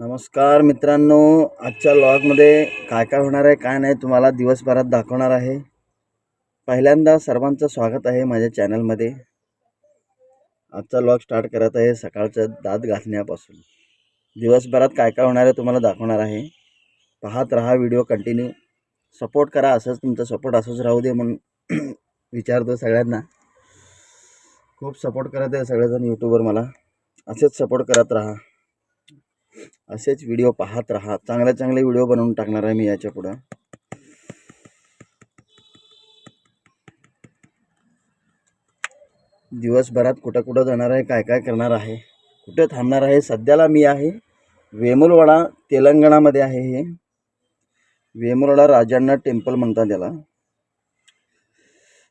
नमस्कार मित्रांनो आजच्या लॉगमध्ये काय काय होणार आहे काय नाही तुम्हाला दिवसभरात दाखवणार आहे. पहिल्यांदा सर्वांचं स्वागत आहे माझ्या चॅनलमध्ये आजचा लॉग स्टार्ट करत आहे सकाळचं दात घासण्यापासून. दिवसभरात काय काय होणार आहे तुम्हाला दाखवणार आहे. पाहत राहा व्हिडिओ कंटिन्यू सपोर्ट करा असंच तुमचा सपोर्ट असंच राहू दे म्हणून विचारतो सगळ्यांना. खूप सपोर्ट करत आहे सगळेजण यूट्यूबवर मला. असेच सपोर्ट करत राहा. असेच व्हिडिओ पाहत राहा. चांगले चांगले व्हिडिओ बनवून टाकणार आहे मी याच्या पुढं. दिवसभरात कुठं कुठं जाणार आहे काय काय करणार आहे? कुठे थांबणार आहे? सध्याला मी आहे वेमुलवाडा तेलंगणामध्ये आहे हे. वेमुलवाडा राजांना टेम्पल म्हणतात त्याला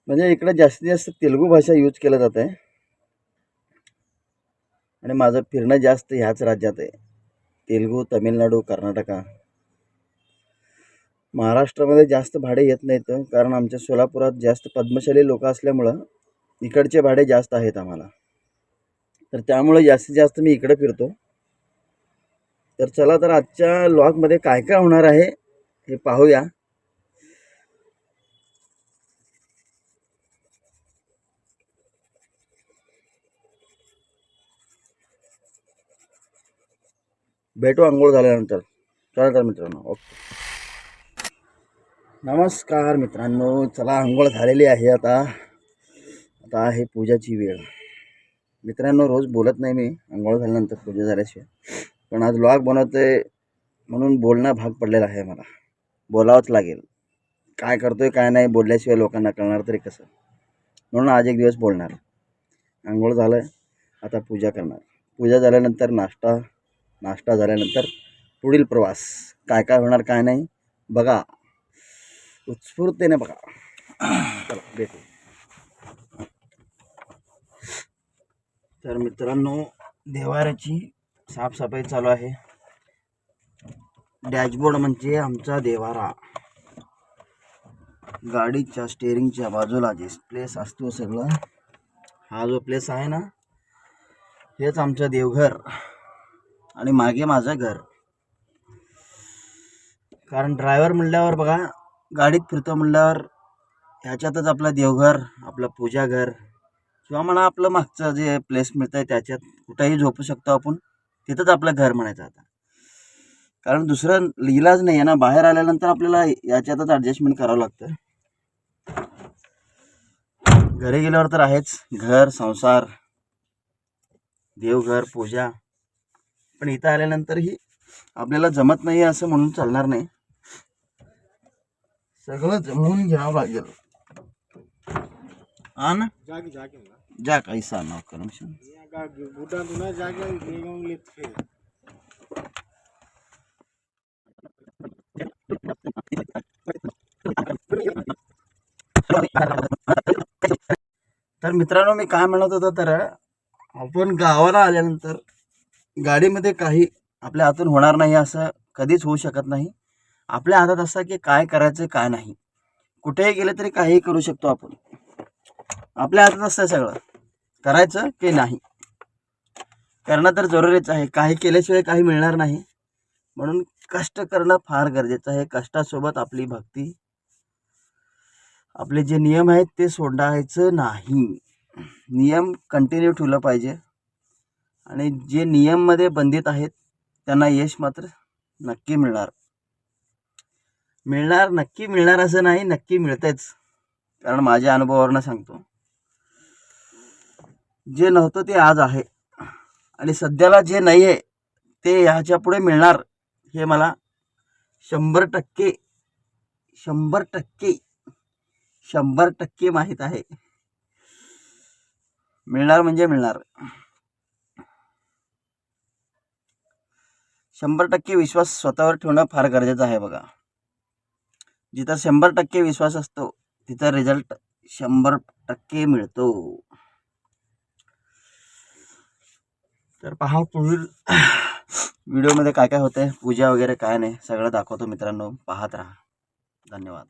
म्हणजे इकडे जास्तीत जास्त तेलुगू भाषा यूज केलं जात. आहे आणि माझं फिरणं जास्त ह्याच राज्यात आहे. तेलुगू तमिळनाडू कर्नाटका. महाराष्ट्रामध्ये जास्त भाडे येत नाहीत कारण आमच्या सोलापुरात जास्त पद्मशाली लोक असल्यामुळं इकडचे भाडे जास्त आहेत आम्हाला. तर त्यामुळे जास्तीत जास्त मी इकडे फिरतो. तर चला तर आजच्या लॉगमध्ये काय काय होणार आहे हे पाहूया. भेटू आंघोळ झाल्यानंतर. चला तर मित्रांनो ओके. नमस्कार मित्रांनो चला आंघोळ झालेली आहे आता. आता आहे पूजाची वेळ. मित्रांनो रोज बोलत नाही मी आंघोळ झाल्यानंतर पूजा झाल्याशिवाय. पण आज लॉग आहे म्हणून बोलणं भाग पडलेला आहे मला. बोलावंच लागेल. काय करतोय काय नाही बोलल्याशिवाय लोकांना कळणार तरी कसं? म्हणून आज एक दिवस बोलणार. आंघोळ झालं आता पूजा करणार. पूजा झाल्यानंतर नाश्ता नाश्ता झाल्यानंतर पुढील प्रवास. काय काय होणार काय नाही बघा. उत्स्फूर्तेने बघा. चला भेटू. तर मित्रांनो देवाऱ्याची साफसफाई चालू आहे. डॅशबोर्ड म्हणजे आमचा देवारा. गाडीच्या स्टेअरिंगच्या बाजूला जे प्लेस असतो सगळं हा जो प्लेस आहे ना हेच आमचं देवघर. आणि मागे माझं घर. कारण ड्रायव्हर म्हणल्यावर बघा गाडीत फिरतो म्हणल्यावर ह्याच्यातच आपलं देवघर आपलं पूजाघर किंवा म्हणा आपलं मागचं जे प्लेस मिळतं आहे त्याच्यात कुठंही झोपू शकतो आपण तिथंच आपलं घर म्हणायचं आता. कारण दुसरं इलाज नाही आहे ना बाहेर आल्यानंतर आपल्याला याच्यातच ॲडजस्टमेंट करावं लागतं. घरी गेल्यावर तर आहेच घर संसार देवघर पूजा. पण इथं आल्यानंतरही आपल्याला जमत नाही असं म्हणून चालणार नाही. सगळं जमवून घ्यावं लागेल. हा ना? जा काही नाव करमशन तर मित्रांनो मी काय म्हणत होतो तर आपण गावाला आल्यानंतर गाडीमध्ये काही आपल्या हातून होणार नाही असं कधीच होऊ शकत नाही. आपल्या हातात असं की काय करायचं काय नाही. कुठेही गेलं तरी काहीही करू शकतो आपण. आपल्या हातात असतं सगळं. करायचं की नाही? करणं तर जरुरीच आहे. काही केल्याशिवाय काही मिळणार नाही. म्हणून कष्ट करणं फार गरजेचं आहे. कष्टासोबत आपली भक्ती आपले जे नियम आहेत ते सोडायचं नाही. नियम कंटिन्यू ठेवलं पाहिजे. आणि जे नियममध्ये बंधित आहेत त्यांना यश मात्र नक्की मिळणार. मिळणार नक्की मिळणार असं नाही नक्की मिळतेच कारण माझ्या अनुभवावरनं सांगतो. जे नव्हतं ते आज आहे. आणि सध्याला जे नाही आहे ते ह्याच्या पुढे मिळणार हे मला शंभर टक्के शंभर टक्के शंभर टक्के माहीत आहे. मिळणार म्हणजे मिळणार. शंभर टक्के विश्वास स्वतःवर ठेवणं फार गरजेचं आहे बघा. जिथं शंभर टक्के विश्वास असतो तिथं रिझल्ट शंभर टक्के मिळतो. तर पहा पुढील व्हिडिओमध्ये काय काय होतंय पूजा वगैरे काय नाही सगळं दाखवतो मित्रांनो. पाहत राहा. धन्यवाद.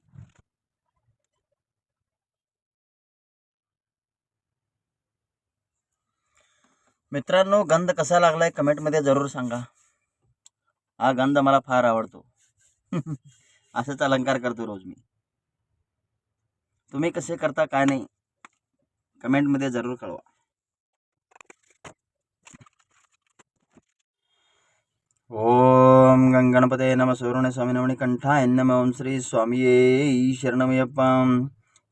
मित्रांनो गंध कसा लागलाय कमेंटमध्ये जरूर सांगा. हा गंध मला फार आवडतो. असेच अलंकार करतो रोज मी. तुम्ही कसे करता काय नाही कमेंटमध्ये जरूर कळवा. ओम गंगणपते नम सुवर्ण स्वामी नमणी कंठाय नम. ओम श्री स्वामी शरणमयप्पम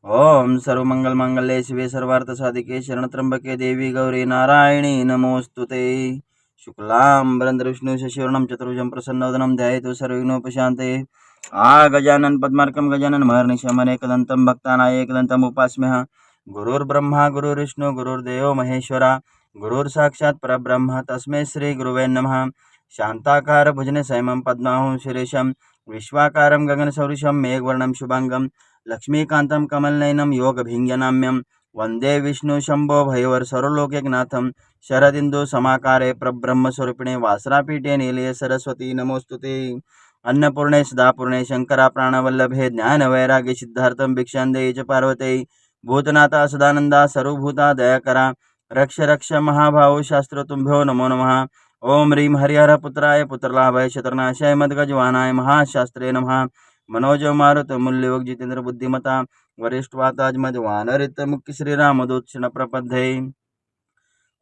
ओम सर्वमंगल मंगल्ये शिवे सर्वार्थ साधिके शरणत्रंबके देवी गौरी नारायणी नमोस्तुते शुक्लां वरंद्र विष्णु शशिवर्णं चतुर्भुजं प्रसन्नवदनं ध्यायतु सर्वविघ्नोपशान्ते आ गजानन पद्मार्कं गजानन महर्निशमनेकदन्तं भक्तानायकदन्तम् उपास्म्यः। गुरुर्ब्रह्मा गुरुर्विष्णु गुरुर्देवो महेश्वरा गुरुर्साक्षात् परब्रह्म तस्मै श्रीगुरुवे नमः। शान्ताकार भुजने संयमं पद्माहं शिरीशं विश्वाकारं गगनसदृशं मेघवर्णं शुभाङ्गं लक्ष्मीकान्तं कमलनयनं योगभिङ्गनाम्यं वन्दे विष्णुशम्भो भैवर सर्वलोकैकनाथं शरदिन्दु समाकारे प्रब्रह्मस्वरूपिणे वासरापीठे नीलये सरस्वती नमोस्तुते। अन्नपूर्णे सदापूर्णे शङ्करा प्राणवल्लभे ज्ञानवैराग्य सिद्धार्थं भिक्षान्दे च पार्वते। भूतनाथा सदानन्दा सर्वभूता दयाकरा। रक्ष रक्ष महाभाव शास्त्रतुम्भ्यो नमो नमः। ओम ह्रीं हरिहर पुत्राय पुत्रलाभाय शत्रनाशाय मद्गजवानाय महाशास्त्रे नमः। मनोज मारुत मूल्ययोग जितेंद्र बुद्धिमता वरिष्ठवाताज वानरित मुख्य श्रीरामदूतक्षण प्रपद्धे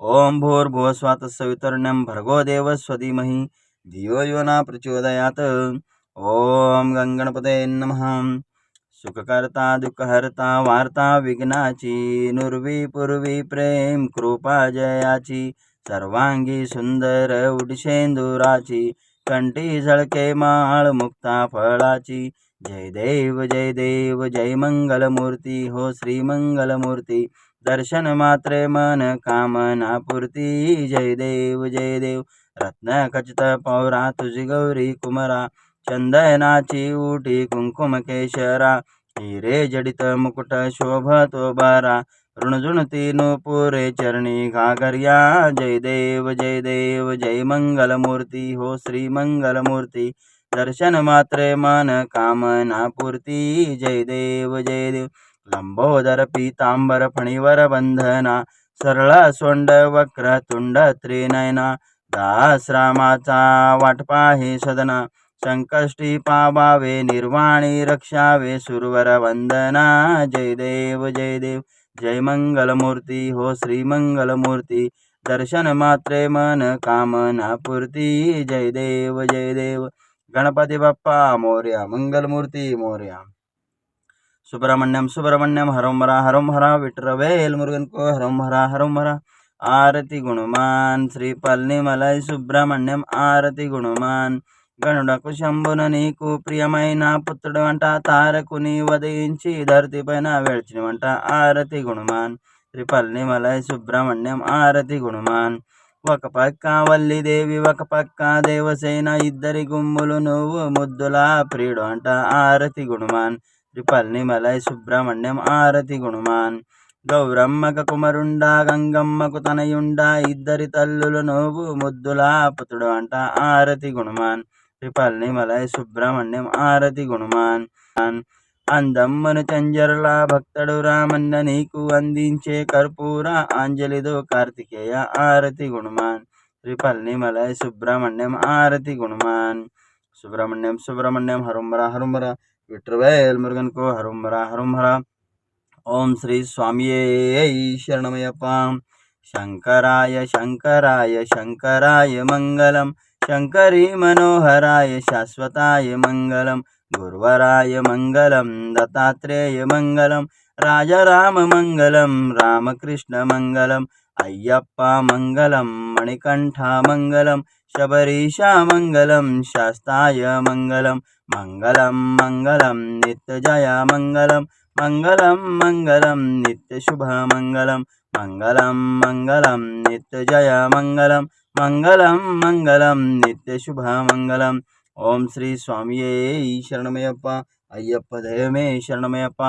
ओम भूर्भुवस्वात सवितरण्यं भर्गो देव धीमहि धियो यो न प्रचोदयात्। ओम गंगणपते नमः। सुखकर्ता दुःखहर्ता वार्ता विघ्नाची नुर्वी पूर्वी प्रेम कृपा जयाची सर्वांगी सुंदर उडशेंदुराची कंठी झळके माळ मुक्ता फळाची जय देव जय देव जय मंगलमूर्ती हो श्री मंगलमूर्ती. दर्शन मात्रे मन कामना पूर्ती. जय देव जय देव. रत्न खचित पौरा तुझी गौरी कुमरा. चंदनाची उटी कुंकुम केशरा. हिरे जडित मुकुट शोभतो बारा ऋणझुणती नुपुरे चरणी घागर्या. जय देव जय देव जय मंगलमूर्ती हो श्री मंगलमूर्ती. दर्शन मात्रे मन कामना पूर्ती जय देव जय देव। लंबोदर पीतांबर फणीवर बंधना। सरळा सोंड वक्र तुंड त्रिनयना। दास रामाचा वाटपाही सदना। संकष्टी पावावे निर्वाणी रक्षावे सुरवर वंदना। जय देव जय देव। जय मंगलमूर्ती हो श्री मंगलमूर्ती दर्शन मात्रे मन कामना पूर्ती जय देव जय देव। గణపతి బప్ప మౌర్య మంగళమూర్తి మౌర్య. సుబ్రహ్మణ్యం సుబ్రహ్మణ్యం హరం హర హరం హర విట్రవేల్ మురుగన్ కో హరం హర హరం హర. ఆరతి గుణమాన్ శ్రీ పల్లిమలై సుబ్రహ్మణ్యం ఆరతి గుణమాన్. గణుడకు శంభున నీకు ప్రియమైన పుత్రుడు అంట తారకుని వదయించి ధరతి పైన వెడిచినవంట ఆరతి గుణమాన్. శ్రీ పల్లిమలై సుబ్రహ్మణ్యం ఆరతి గుణమాన్. ఒక పక్క వల్లిదేవి ఒక పక్క దేవసేన. ఇద్దరి గుమ్ములు నువ్వు ముద్దులా ప్రియుడు అంట ఆరతి గుణమాన్. శ్రీ మలై సుబ్రహ్మణ్యం ఆరతి గుణమాన్. గౌరమ్మక కుమరుండా గంగమ్మకు తనయుండా. ఇద్దరి తల్లులు నువ్వు ముద్దుల పుతుడు అంట ఆరతి గుణమాన్. త్రిపల్ని మలై సుబ్రహ్మణ్యం ఆరతి గుణమాన్. అందమ్మను చంజరలా భక్తడు రామన్న నీకు అందించే కర్పూర ఆంజలిదో కార్తికేయ ఆరతి గుణమాన్. శ్రీ మలై సుబ్రహ్మణ్యం ఆరతి గుణమాన్. సుబ్రహ్మణ్యం సుబ్రహ్మణ్యం హరుంబర హరుంబర విట్రవేల్ మురుగన్కు హరుంబర హరుంబర ఓం శ్రీ స్వామియే శరణమయ్యప్ప. శంకరాయ శంకరాయ శంకరాయ మంగళం. శంకరీ మనోహరాయ శాశ్వతాయ మంగళం. गुर्वराय मङ्गलं दत्तात्रेयमङ्गलं राजराममङ्गलं रामकृष्णमङ्गलम् अय्यप्पामङ्गलं मणिकण्ठामङ्गलं शबरीशामङ्गलं शास्ताय मङ्गलं मङ्गलं मङ्गलं नित्यजयामङ्गलं मङ्गलं मङ्गलं नित्यशुभमङ्गलं मङ्गलं मङ्गलं नित्यजयामङ्गलं मङ्गलं मङ्गलं नित्यशुभमङ्गलम्। ओम श्री स्वामी शरणमय्यप अय्य दैवमे शरणमय्यप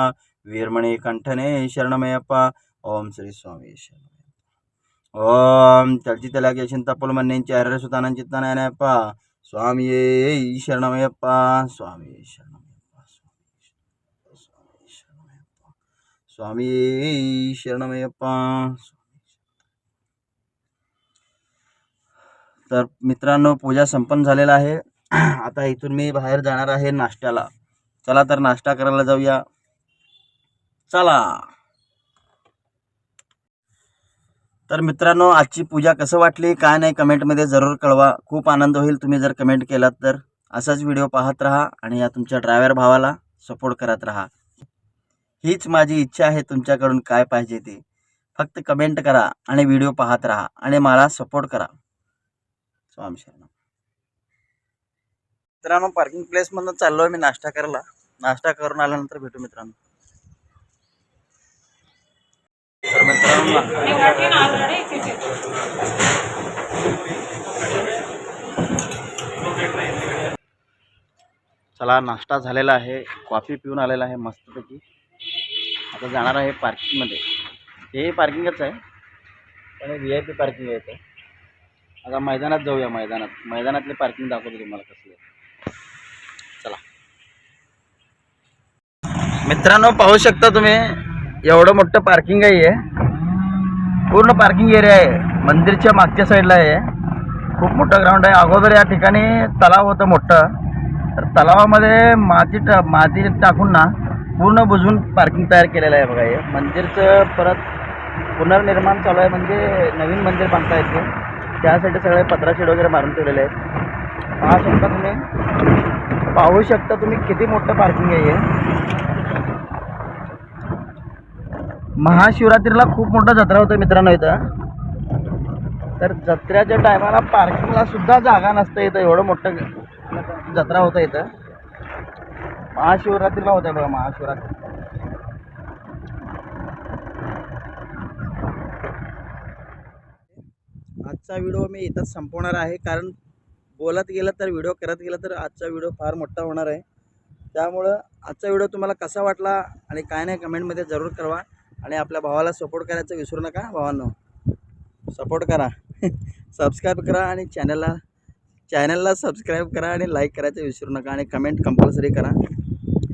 वीरमणि कंठने शरणमय्यप ओम श्री स्वामी शरणमय ओम चलचित तपल मन चर सुन चिताप स्वामी शरणमय्यप स्वामी शरण स्वामी शरणमय्यप तर पूजा संपन्न है आता इथून मी बाहेर जाणार आहे नाश्त्याला. चला तर नाश्ता करायला जाऊया. चला. तर मित्रांनो आजची पूजा कसं वाटली काय नाही कमेंटमध्ये जरूर कळवा. खूप आनंद होईल तुम्ही जर कमेंट केलात तर. असाच व्हिडिओ पाहत राहा आणि या तुमच्या ड्रायव्हर भावाला सपोर्ट करत राहा. हीच माझी इच्छा आहे तुमच्याकडून काय पाहिजे ते. फक्त कमेंट करा आणि व्हिडिओ पाहत राहा आणि मला सपोर्ट करा. स्वामी शरण मित्रांनो पार्किंग प्लेसमधून चाललो आहे मी नाश्ता करायला. नाश्ता करून आल्यानंतर भेटू मित्रांनो. तर मित्रांनो चला नाश्ता झालेला आहे. कॉफी पिऊन आलेला आहे मस्तपैकी. आता जाणार आहे पार्किंगमध्ये हे पार्किंगच आहे. पण व्ही आय पी पार्किंग आहे इथं. आता मैदानात जाऊया मैदानात. मैदानातले पार्किंग दाखवतो तुम्हाला कसले चला. मित्रांनो पाहू शकता तुम्ही एवढं मोठं पार्किंग आहे पूर्ण पार्किंग एरिया आहे. मंदिरच्या मागच्या साईडला आहे खूप मोठं ग्राउंड आहे. अगोदर या ठिकाणी तलाव होतं मोठं. तर तलावामध्ये माती टा माती टाकून ना पूर्ण बुजवून पार्किंग तयार केलेलं आहे बघा हे. मंदिरचं परत पुनर्निर्माण चालू आहे म्हणजे नवीन मंदिर बांधता येते. त्यासाठी सगळे पत्रा शेड वगैरे मारून ठेवलेले आहेत. पाहू शकता तुम्ही. पाहू शकता तुम्ही किती मोठं पार्किंग आहे महाशिवरात्रीला खूप मोठा जत्रा होतं मित्रांनो इथं. तर जत्रेच्या टायमाला पार्किंगला सुद्धा जागा नसतं इथं एवढं मोठं जत्रा होतं इथं. महाशिवरात्रीला होत्या बघा महाशिवरात्री. आजचा व्हिडिओ मी इथंच संपवणार आहे कारण बोलत गेलं तर व्हिडिओ करत गेलं तर आजचा व्हिडिओ फार मोठा होणार आहे. त्यामुळं आजचा व्हिडिओ तुम्हाला कसा वाटला आणि काय नाही कमेंटमध्ये जरूर कळवा आणि आपल्या भावाला सपोर्ट करायचं विसरू नका भावांनो. सपोर्ट करा. सबस्क्राईब करा आणि चॅनलला चॅनलला सबस्क्राईब करा आणि लाईक करायचं विसरू नका आणि कमेंट कंपल्सरी करा.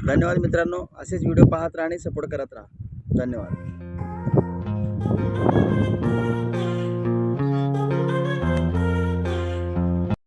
धन्यवाद मित्रांनो. असेच व्हिडिओ पाहत राहा आणि सपोर्ट करत राहा. धन्यवाद.